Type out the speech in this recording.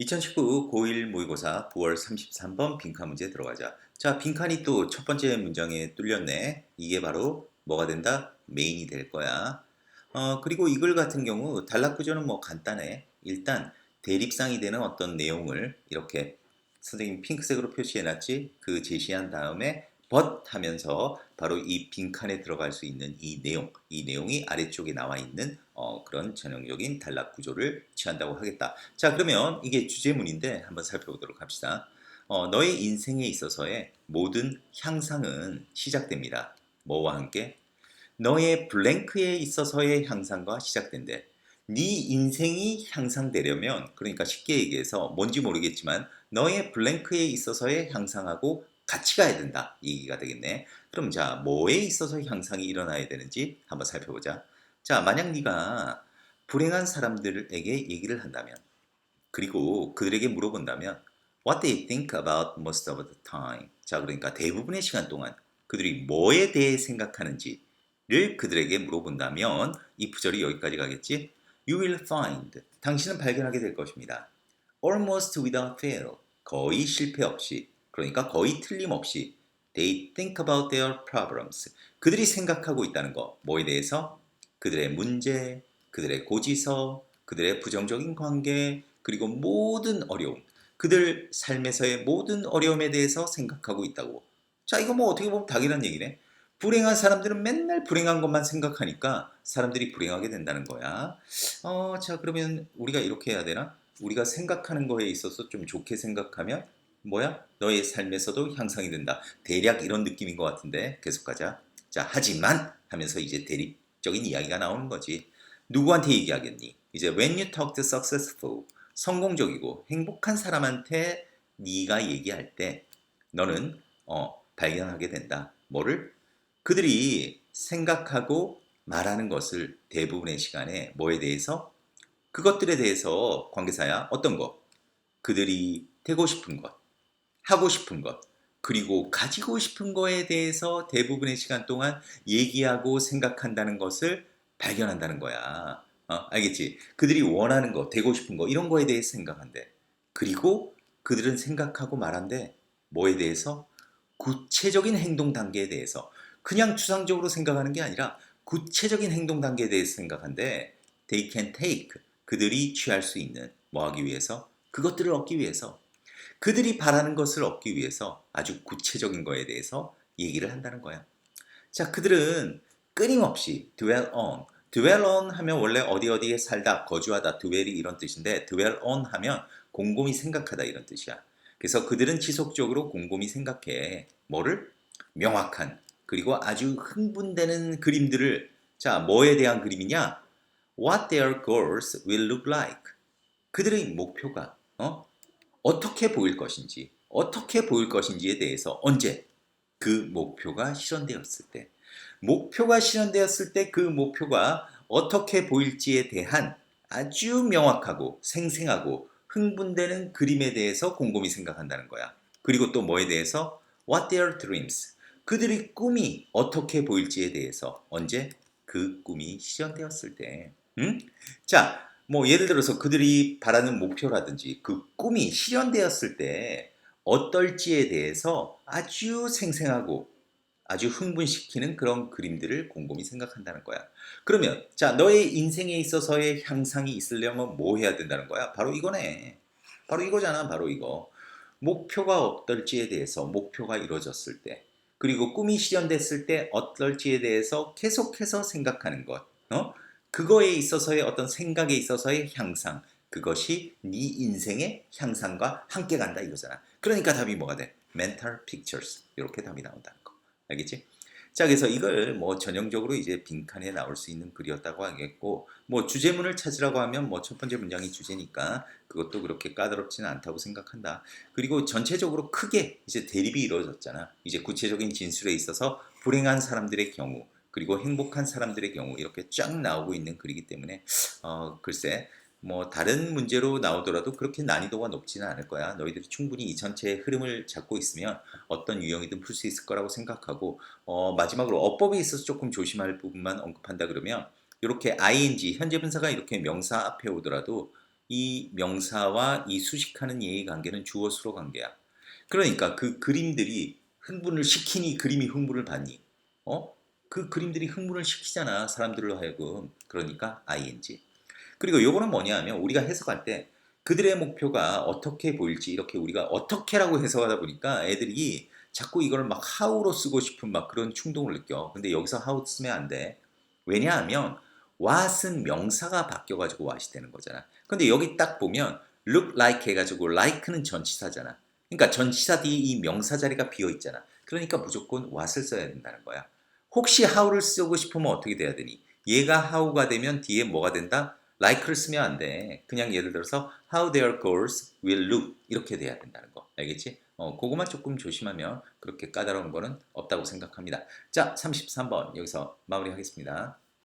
2019 고1 모의고사 9월 33번 빈칸 문제 들어가자. 자, 빈칸이 또 첫 번째 문장에 뚫렸네. 이게 바로 뭐가 된다? 메인이 될 거야. 어, 그리고 이글 같은 경우 단락 구조는 뭐 간단해. 일단 대립상이 되는 어떤 내용을 이렇게 선생님 핑크색으로 표시해 놨지? 그 제시한 다음에 but 하면서 바로 이 빈칸에 들어갈 수 있는 이 내용, 이 내용이 아래쪽에 나와 있는 어, 그런 전형적인 단락 구조를 취한다고 하겠다. 자, 그러면 이게 주제문인데 한번 살펴보도록 합시다. 어, 너의 인생에 있어서의 모든 향상은 시작됩니다. 뭐와 함께? 너의 블랭크에 있어서의 향상과 시작된대. 네 인생이 향상되려면 그러니까 쉽게 얘기해서 뭔지 모르겠지만 너의 블랭크에 있어서의 향상하고 같이 가야 된다. 이 얘기가 되겠네. 그럼 자, 뭐에 있어서 향상이 일어나야 되는지 한번 살펴보자. 자, 만약 네가 불행한 사람들에게 얘기를 한다면 그리고 그들에게 물어본다면 What they think about most of the time. 자, 그러니까 대부분의 시간 동안 그들이 뭐에 대해 생각하는지를 그들에게 물어본다면 이 부절이 여기까지 가겠지? You will find. 당신은 발견하게 될 것입니다. Almost without fail. 거의 실패 없이. 그러니까 거의 틀림없이. They think about their problems. 그들이 생각하고 있다는 거. 뭐에 대해서? 그들의 문제, 그들의 고지서, 그들의 부정적인 관계, 그리고 모든 어려움. 그들 삶에서의 모든 어려움에 대해서 생각하고 있다고. 자, 이거 뭐 어떻게 보면 당연한 얘기네. 불행한 사람들은 맨날 불행한 것만 생각하니까 사람들이 불행하게 된다는 거야. 어, 자, 그러면 우리가 이렇게 해야 되나? 우리가 생각하는 거에 있어서 좀 좋게 생각하면 뭐야? 너의 삶에서도 향상이 된다. 대략 이런 느낌인 것 같은데 계속 가자. 자, 하지만 하면서 이제 대립적인 이야기가 나오는 거지. 누구한테 얘기하겠니? 이제 when you talk to successful 성공적이고 행복한 사람한테 네가 얘기할 때 너는 어, 발견하게 된다. 뭐를? 그들이 생각하고 말하는 것을 대부분의 시간에 뭐에 대해서 그것들에 대해서 관계사야 어떤 것? 그들이 되고 싶은 것, 하고 싶은 것, 그리고 가지고 싶은 거에 대해서 대부분의 시간 동안 얘기하고 생각한다는 것을 발견한다는 거야. 어, 알겠지? 그들이 원하는 거, 되고 싶은 거, 이런 거에 대해서 생각한대. 그리고 그들은 생각하고 말한대. 뭐에 대해서? 구체적인 행동 단계에 대해서. 그냥 추상적으로 생각하는 게 아니라 구체적인 행동 단계에 대해서 생각한대. They can take. 그들이 취할 수 있는. 뭐 하기 위해서? 그것들을 얻기 위해서. 그들이 바라는 것을 얻기 위해서 아주 구체적인 거에 대해서 얘기를 한다는 거야. 자, 그들은 끊임없이 dwell on, dwell on 하면 원래 어디 어디에 살다, 거주하다, dwell이 이런 뜻인데 dwell on 하면 곰곰이 생각하다 이런 뜻이야. 그래서 그들은 지속적으로 곰곰이 생각해. 뭐를? 명확한 그리고 아주 흥분되는 그림들을 자, 뭐에 대한 그림이냐? What their goals will look like. 그들의 목표가 어? 어떻게 보일 것인지, 어떻게 보일 것인지에 대해서 언제 그 목표가 실현되었을 때 목표가 실현되었을 때 그 목표가 어떻게 보일지에 대한 아주 명확하고 생생하고 흥분되는 그림에 대해서 곰곰이 생각한다는 거야. 그리고 또 뭐에 대해서 what their dreams 그들의 꿈이 어떻게 보일지에 대해서 언제 그 꿈이 실현되었을 때 응? 자, 뭐 예를 들어서 그들이 바라는 목표라든지 그 꿈이 실현되었을 때 어떨지에 대해서 아주 생생하고 아주 흥분시키는 그런 그림들을 곰곰이 생각한다는 거야. 그러면 자 너의 인생에 있어서의 향상이 있으려면 뭐 해야 된다는 거야? 바로 이거네. 바로 이거잖아. 바로 이거. 목표가 어떨지에 대해서 목표가 이루어졌을 때 그리고 꿈이 실현됐을 때 어떨지에 대해서 계속해서 생각하는 것. 어? 그거에 있어서의 어떤 생각에 있어서의 향상. 그것이 네 인생의 향상과 함께 간다 이거잖아. 그러니까 답이 뭐가 돼? mental pictures. 이렇게 답이 나온다는 거. 알겠지? 자, 그래서 이걸 뭐 전형적으로 이제 빈칸에 나올 수 있는 글이었다고 하겠고, 뭐 주제문을 찾으라고 하면 뭐 첫 번째 문장이 주제니까 그것도 그렇게 까다롭지는 않다고 생각한다. 그리고 전체적으로 크게 이제 대립이 이루어졌잖아. 이제 구체적인 진술에 있어서 불행한 사람들의 경우, 그리고 행복한 사람들의 경우 이렇게 쫙 나오고 있는 글이기 때문에 어, 글쎄 뭐 다른 문제로 나오더라도 그렇게 난이도가 높지는 않을 거야. 너희들이 충분히 이 전체의 흐름을 잡고 있으면 어떤 유형이든 풀 수 있을 거라고 생각하고 어, 마지막으로 어법에 있어서 조금 조심할 부분만 언급한다 그러면 이렇게 ing 현재 분사가 이렇게 명사 앞에 오더라도 이 명사와 이 수식하는 예의 관계는 주어 수로 관계야. 그러니까 그 그림들이 흥분을 시키니 그림이 흥분을 받니? 어? 그 그림들이 흥분을 시키잖아 사람들로 하여금. 그러니까 ing. 그리고 요거는 뭐냐면 우리가 해석할 때 그들의 목표가 어떻게 보일지 이렇게 우리가 어떻게라고 해석하다 보니까 애들이 자꾸 이걸 막 how로 쓰고 싶은 막 그런 충동을 느껴. 근데 여기서 how 쓰면 안 돼. 왜냐하면 what은 명사가 바뀌어가지고 what이 되는 거잖아. 근데 여기 딱 보면 look like 해가지고 like는 전치사잖아. 그러니까 전치사 뒤에 이 명사 자리가 비어 있잖아. 그러니까 무조건 what을 써야 된다는 거야. 혹시 how를 쓰고 싶으면 어떻게 돼야 되니? 얘가 how가 되면 뒤에 뭐가 된다? like를 쓰면 안 돼. 그냥 예를 들어서 how their girls will look 이렇게 돼야 된다는 거. 알겠지? 어, 그거만 조금 조심하면 그렇게 까다로운 거는 없다고 생각합니다. 자, 33번 여기서 마무리하겠습니다.